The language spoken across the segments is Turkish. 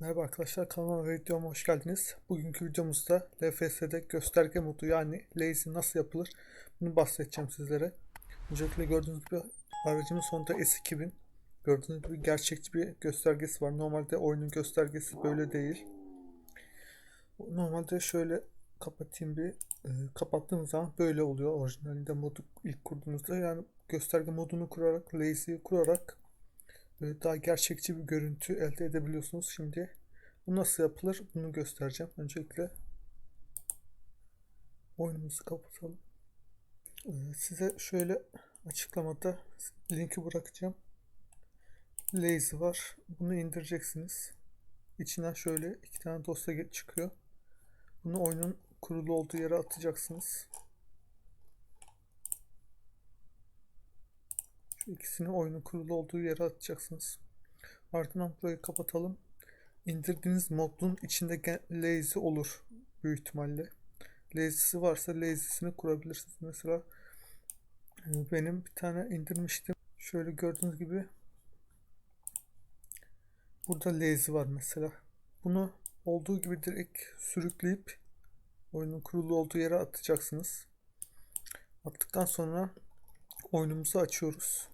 Merhaba arkadaşlar kanalıma ve videoma hoş geldiniz. Bugünkü videomuzda LFS'de gösterge modu yani lazy nasıl yapılır bunu bahsedeceğim sizlere. Öncelikle gördüğünüz gibi aracımın sonunda S2000 gördüğünüz gibi gerçekçi bir göstergesi var. Normalde oyunun göstergesi böyle değil. Normalde şöyle kapatayım bir e, kapattığım zaman böyle oluyor orijinalinde modu ilk kurduğunuzda yani gösterge modunu kurarak lazy'yi kurarak Böyle daha gerçekçi bir görüntü elde edebiliyorsunuz. Şimdi bu nasıl yapılır bunu göstereceğim. Öncelikle oyunumuzu kapatalım. Ee, Size şöyle açıklamada linki bırakacağım. Lazy var. Bunu indireceksiniz. İçinden şöyle iki tane dosya çıkıyor. Bunu oyunun kurulu olduğu yere atacaksınız. Şu ikisini oyunun kurulu olduğu yere atacaksınız. Ardından burayı kapatalım. İndirdiğiniz modun içinde lazy olur büyük ihtimalle. Lazy'si varsa lazy'sini kurabilirsiniz. Mesela e, benim bir tane indirmiştim. Şöyle gördüğünüz gibi burada lazy var mesela. Bunu olduğu gibi direkt sürükleyip oyunun kurulu olduğu yere atacaksınız. Attıktan sonra oyunumuzu açıyoruz.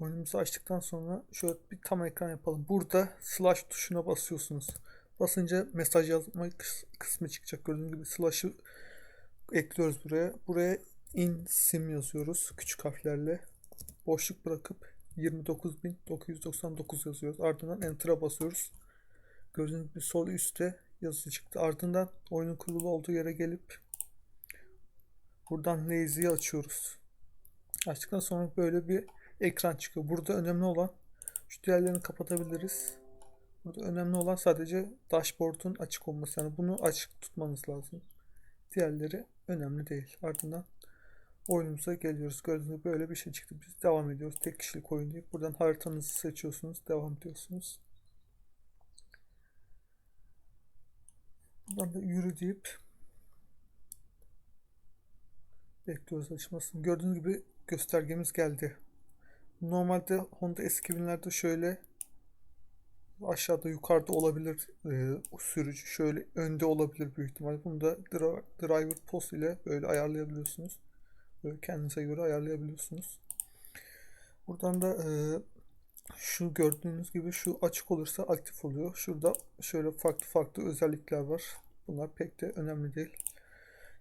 Oyunumuzu açtıktan sonra şöyle bir tam ekran yapalım. Burada slash tuşuna basıyorsunuz. Basınca mesaj yazma kıs- kısmı çıkacak. Gördüğünüz gibi slash'ı ekliyoruz buraya. Buraya in sim yazıyoruz küçük harflerle. Boşluk bırakıp 29.999 yazıyoruz. Ardından enter'a basıyoruz. Gördüğünüz gibi sol üstte yazısı çıktı. Ardından oyunun kurulu olduğu yere gelip buradan lazy'yi açıyoruz. Açtıktan sonra böyle bir ekran çıkıyor. Burada önemli olan şu diğerlerini kapatabiliriz. Burada önemli olan sadece dashboard'un açık olması. Yani bunu açık tutmanız lazım. Diğerleri önemli değil. Ardından oyunumuza geliyoruz. Gördüğünüz gibi böyle bir şey çıktı. Biz devam ediyoruz. Tek kişilik oyun deyip buradan haritanızı seçiyorsunuz. Devam ediyorsunuz. Buradan da yürü deyip bekliyoruz açmasını. Gördüğünüz gibi göstergemiz geldi. Normalde Honda S2000'lerde şöyle aşağıda yukarıda olabilir e, sürücü şöyle önde olabilir büyük ihtimal. Bunu da driver post ile böyle ayarlayabiliyorsunuz. Böyle kendinize göre ayarlayabiliyorsunuz. Buradan da e, şu gördüğünüz gibi şu açık olursa aktif oluyor. Şurada şöyle farklı farklı özellikler var. Bunlar pek de önemli değil.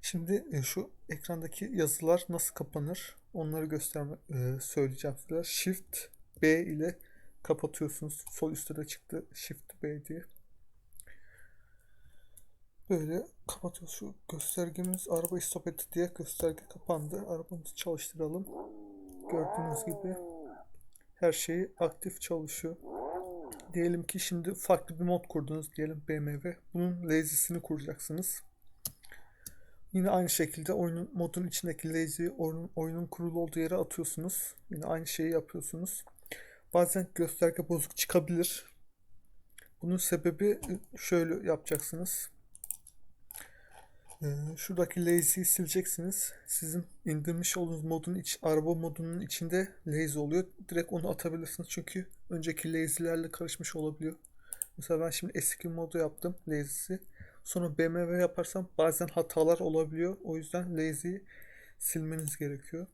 Şimdi e, şu ekrandaki yazılar nasıl kapanır? Onları gösterme e, söyleyeceğim size. Shift B ile kapatıyorsunuz. Sol üstte de çıktı Shift B diye. Böyle kapatıyoruz. Şu göstergemiz arabayı stop etti diye gösterge kapandı. Arabamızı çalıştıralım. Gördüğünüz gibi her şeyi aktif çalışıyor. Diyelim ki şimdi farklı bir mod kurdunuz. Diyelim BMW. Bunun lazy'sini kuracaksınız. Yine aynı şekilde oyunun modun içindeki lazy oyunun, oyunun kurulu olduğu yere atıyorsunuz. Yine aynı şeyi yapıyorsunuz. Bazen gösterge bozuk çıkabilir. Bunun sebebi şöyle yapacaksınız. Ee, şuradaki lazy'yi sileceksiniz. Sizin indirmiş olduğunuz modun iç, araba modunun içinde lazy oluyor. Direkt onu atabilirsiniz. Çünkü önceki lazy'lerle karışmış olabiliyor. Mesela ben şimdi eski modu yaptım lazy'si. Sonra BMW yaparsam bazen hatalar olabiliyor. O yüzden lazy'yi silmeniz gerekiyor.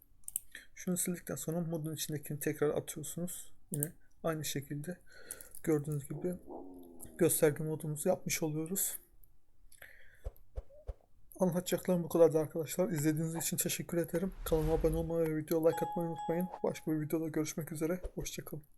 Şunu sildikten sonra modun içindekini tekrar atıyorsunuz. Yine aynı şekilde gördüğünüz gibi gösterge modumuzu yapmış oluyoruz. Anlatacaklarım bu kadardı arkadaşlar. İzlediğiniz için teşekkür ederim. Kanalıma abone olmayı ve video like atmayı unutmayın. Başka bir videoda görüşmek üzere. Hoşçakalın.